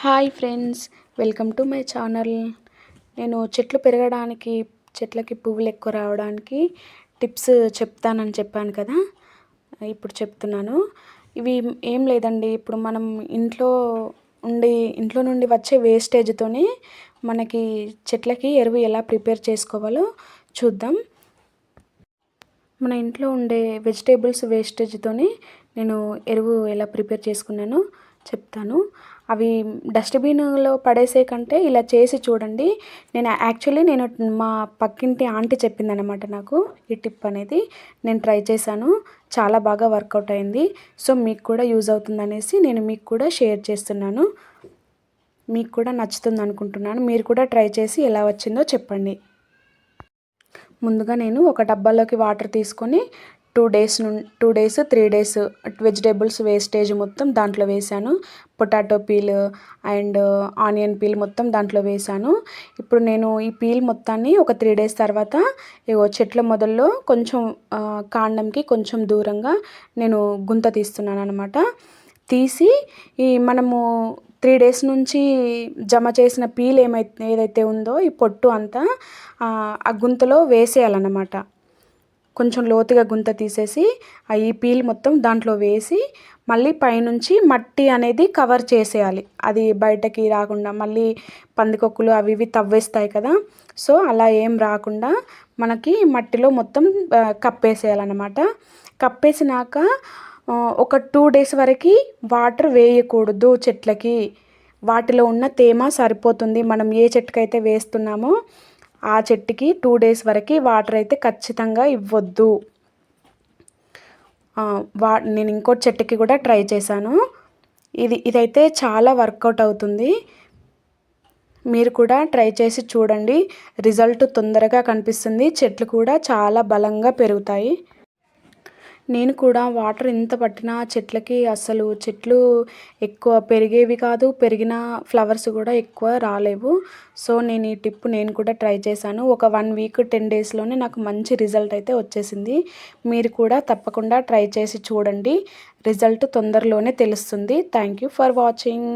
Hi friends welcome to my channel. నేను చెట్లు పెరగడానికి చెట్లకి పువ్వులు ఎక్కువ రావడానికి టిప్స్ చెప్తానని చెప్పాను కదా ఇప్పుడు చెప్తున్నాను. ఇవి ఏం లేదండి ఇప్పుడు మనం ఇంట్లో ఉండి ఇంట్లో నుండి వచ్చే వేస్టేజ్తోనే మనకి చెట్లకి ఎరువు ఎలా ప్రిపేర్ చేసుకోవాలో చూద్దాం. మన ఇంట్లో ఉండే వెజిటేబుల్స్ వేస్టేజ్తోని నేను ఎరువు ఎలా ప్రిపేర్ చేసుకున్నాను. చెప్తాను. అవి డస్ట్బిన్లో పడేసే కంటే ఇలా చేసి చూడండి. నేను యాక్చువల్లీ నేను మా పక్కింటి ఆంటీ చెప్పిందనమాట నాకు ఈ టిప్ అనేది. నేను ట్రై చేశాను. చాలా బాగా వర్కౌట్ అయింది. సో మీకు కూడా యూజ్ అవుతుంది అనేసి నేను మీకు కూడా షేర్ చేస్తున్నాను. మీకు కూడా నచ్చుతుంది అనుకుంటున్నాను. మీరు కూడా ట్రై చేసి ఎలా వచ్చిందో చెప్పండి. ముందుగా నేను ఒక డబ్బాలోకి వాటర్ తీసుకొని two డేస్ను two days three days vegetables wastage మొత్తం దాంట్లో వేసాను potato peel and onion peel మొత్తం దాంట్లో వేసాను ఇప్పుడు నేను ఈ పీల్ మొత్తాన్ని ఒక త్రీ డేస్ తర్వాత ఇగో చెట్ల మొదల్లో కొంచెం కాండంకి కొంచెం దూరంగా నేను గుంత తీస్తున్నాను అనమాట తీసి ఈ మనము త్రీ డేస్ నుంచి జమ చేసిన పీల్ ఏమైతే ఏదైతే ఉందో ఈ పొట్టు అంతా ఆ గుంతలో వేసేయాలన్నమాట. కొంచెం లోతుగా గుంత తీసేసి ఆ ఈ పీల్ మొత్తం దాంట్లో వేసి మళ్ళీ పైనుంచి మట్టి అనేది కవర్ చేసేయాలి. అది బయటకి రాకుండా మళ్ళీ పందికొక్కులు అవి ఇవి తవ్వేస్తాయి కదా. సో అలా ఏం రాకుండా మనకి మట్టిలో మొత్తం కప్పేసేయాలన్నమాట. కప్పేసినాక ఒక టూ డేస్ వరకు వాటర్ వేయకూడదు చెట్లకి. వాటిలో ఉన్న తేమ సరిపోతుంది. మనం ఏ చెట్టుకైతే వేస్తున్నామో ఆ చెట్టుకి టూ డేస్ వరకు వాటర్ అయితే ఖచ్చితంగా ఇవ్వద్దు. వా నేను ఇంకోటి చెట్టుకి కూడా ట్రై చేశాను. ఇది ఇదైతే చాలా వర్కౌట్ అవుతుంది. మీరు కూడా ట్రై చేసి చూడండి. రిజల్ట్ తొందరగా కనిపిస్తుంది. చెట్లు కూడా చాలా బలంగా పెరుగుతాయి. నేను కూడా వాటర్ ఎంత పట్టినా చెట్లకి అసలు చెట్లు ఎక్కువ పెరిగేవి కాదు పెరిగిన ఫ్లవర్స్ కూడా ఎక్కువ రాలేవు. సో నేను ఈ టిప్ నేను కూడా ట్రై చేశాను. ఒక వన్ వీక్ టెన్ డేస్లోనే నాకు మంచి రిజల్ట్ అయితే వచ్చేసింది. మీరు కూడా తప్పకుండా ట్రై చేసి చూడండి. రిజల్ట్ తొందరలోనే తెలుస్తుంది. Thank you for watching.